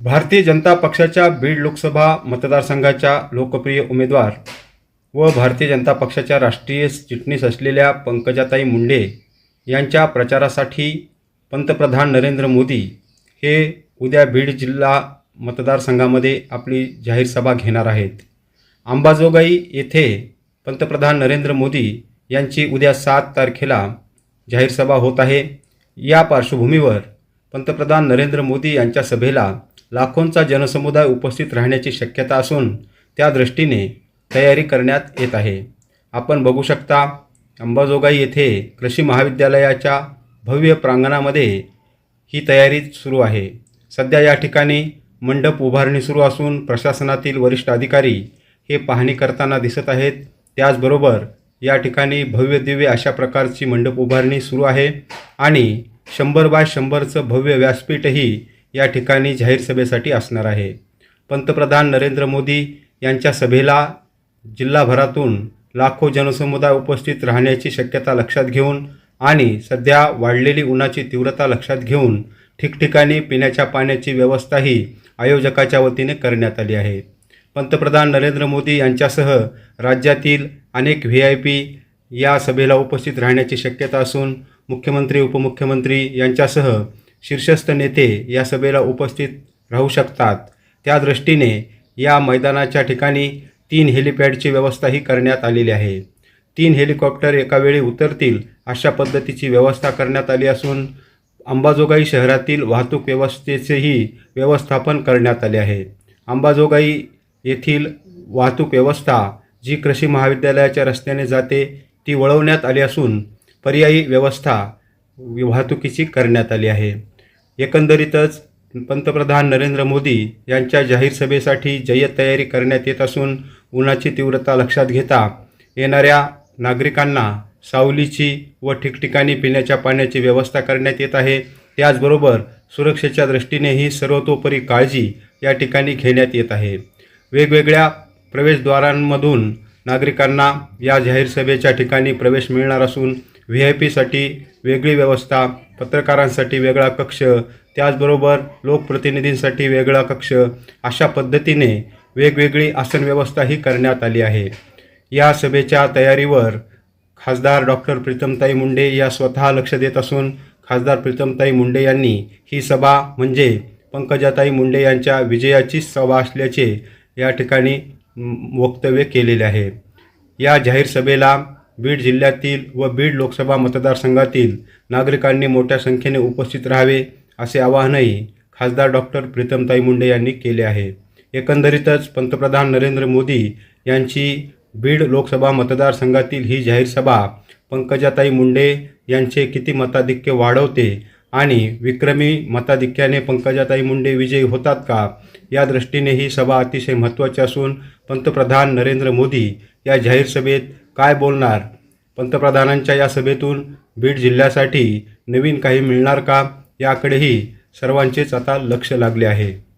भारतीय जनता पक्षाच्या बीड लोकसभा मतदारसंघाच्या लोकप्रिय उमेदवार व भारतीय जनता पक्षाच्या राष्ट्रीय चिटणीस असलेल्या पंकजाताई मुंडे यांच्या प्रचारासाठी पंतप्रधान नरेंद्र मोदी हे उद्या बीड जिल्हा मतदारसंघामध्ये आपली जाहीर सभा घेणार आहेत. अंबाजोगाई येथे पंतप्रधान नरेंद्र मोदी यांची उद्या सात तारखेला जाहीर सभा होत आहे. या पार्श्वभूमीवर पंतप्रधान नरेंद्र मोदी यांच्या सभेला लाखोंचा जनसमुदाय उपस्थित राहण्याची शक्यता असून त्या दृष्टीने तयारी करण्यात येत आहे. आपण बघू शकता अंबाजोगाई येथे कृषी महाविद्यालयाच्या भव्य प्रांगणामध्ये ही तयारी सुरू आहे. सध्या या ठिकाणी मंडप उभारणी सुरू असून प्रशासनातील वरिष्ठ अधिकारी हे पाहणी करताना दिसत आहेत. त्याचबरोबर या ठिकाणी भव्य दिव्य अशा प्रकारची मंडप उभारणी सुरू आहे आणि शंभर बाय शंभरचं भव्य व्यासपीठही या ठिकाणी जाहीर सभेसाठी असणार आहे. पंतप्रधान नरेंद्र मोदी यांच्या सभेला जिल्हाभरातून लाखो जनसमुदाय उपस्थित राहण्याची शक्यता लक्षात घेऊन आणि सध्या वाढलेली उन्हाची तीव्रता लक्षात घेऊन ठिकठिकाणी पिण्याच्या पाण्याची व्यवस्थाही आयोजकाच्या वतीने करण्यात आली आहे. पंतप्रधान नरेंद्र मोदी यांच्यासह राज्यातील अनेक व्ही आय पी या सभेला उपस्थित राहण्याची शक्यता असून मुख्यमंत्री उपमुख्यमंत्री यांच्यासह शीर्षस्थ नेते या सभेला उपस्थित राहू शकतात. त्या दृष्टीने या मैदानाच्या ठिकाणी तीन हेलिपॅडची व्यवस्थाही करण्यात आलेली आहे. तीन हेलिकॉप्टर एकावेळी उतरतील अशा पद्धतीची व्यवस्था करण्यात आली असून अंबाजोगाई शहरातील वाहतूक व्यवस्थेचेही व्यवस्थापन करण्यात आले आहे. अंबाजोगाई येथील वाहतूक व्यवस्था जी कृषी महाविद्यालयाच्या रस्त्याने जाते ती वळवण्यात आली असून पर्यायी व्यवस्था वाहतुकीची करण्यात आली आहे. एकंदरीतच पंतप्रधान नरेंद्र मोदी यांच्या जाहीर सभेसाठी जय्यत तयारी करण्यात येत असून उन्हाची तीव्रता लक्षात घेता येणाऱ्या नागरिकांना सावलीची व ठिकठिकाणी पिण्याच्या पाण्याची व्यवस्था करण्यात येत आहे. त्याचबरोबर सुरक्षेच्या दृष्टीनेही सर्वतोपरी काळजी या ठिकाणी घेण्यात येत आहे. वेगवेगळ्या प्रवेशद्वारांमधून नागरिकांना या जाहीर सभेच्या ठिकाणी प्रवेश मिळणार असून व्ही आय पीसाठी वेगळी व्यवस्था पत्रकारांसाठी वेगळा कक्ष त्याचबरोबर लोकप्रतिनिधींसाठी वेगळा कक्ष अशा पद्धतीने वेगवेगळी आसन व्यवस्थाही करण्यात आली आहे. या सभेच्या तयारीवर खासदार डॉक्टर प्रीतमताई मुंडे या स्वतः लक्ष देत असून खासदार प्रीतमताई मुंडे यांनी ही सभा म्हणजे पंकजाताई मुंडे यांच्या विजयाची सभा असल्याचे या ठिकाणी वक्तव्य केलेले आहे. या जाहीर सभेला बीड जिल्ह्यातील व बीड लोकसभा मतदारसंघातील नागरिकांनी मोठ्या संख्येने उपस्थित राहावे असे आवाहनही खासदार डॉक्टर प्रीतमताई मुंडे यांनी केले आहे. एकंदरीतच पंतप्रधान नरेंद्र मोदी यांची बीड लोकसभा मतदारसंघातील ही जाहीर सभा पंकजाताई मुंडे यांचे किती मताधिक्य वाढवते आणि विक्रमी मताधिक्याने पंकजाताई मुंडे विजयी होतात का या दृष्टीने ही सभा अतिशय महत्त्वाची असून पंतप्रधान नरेंद्र मोदी या जाहीर सभेत काय बोलणार? पंतप्रधानांच्या या सभेतून बीड जिल्ह्यासाठी नवीन काही मिळणार का? याकडेही सर्वांचेच आता लक्ष लागले आहे.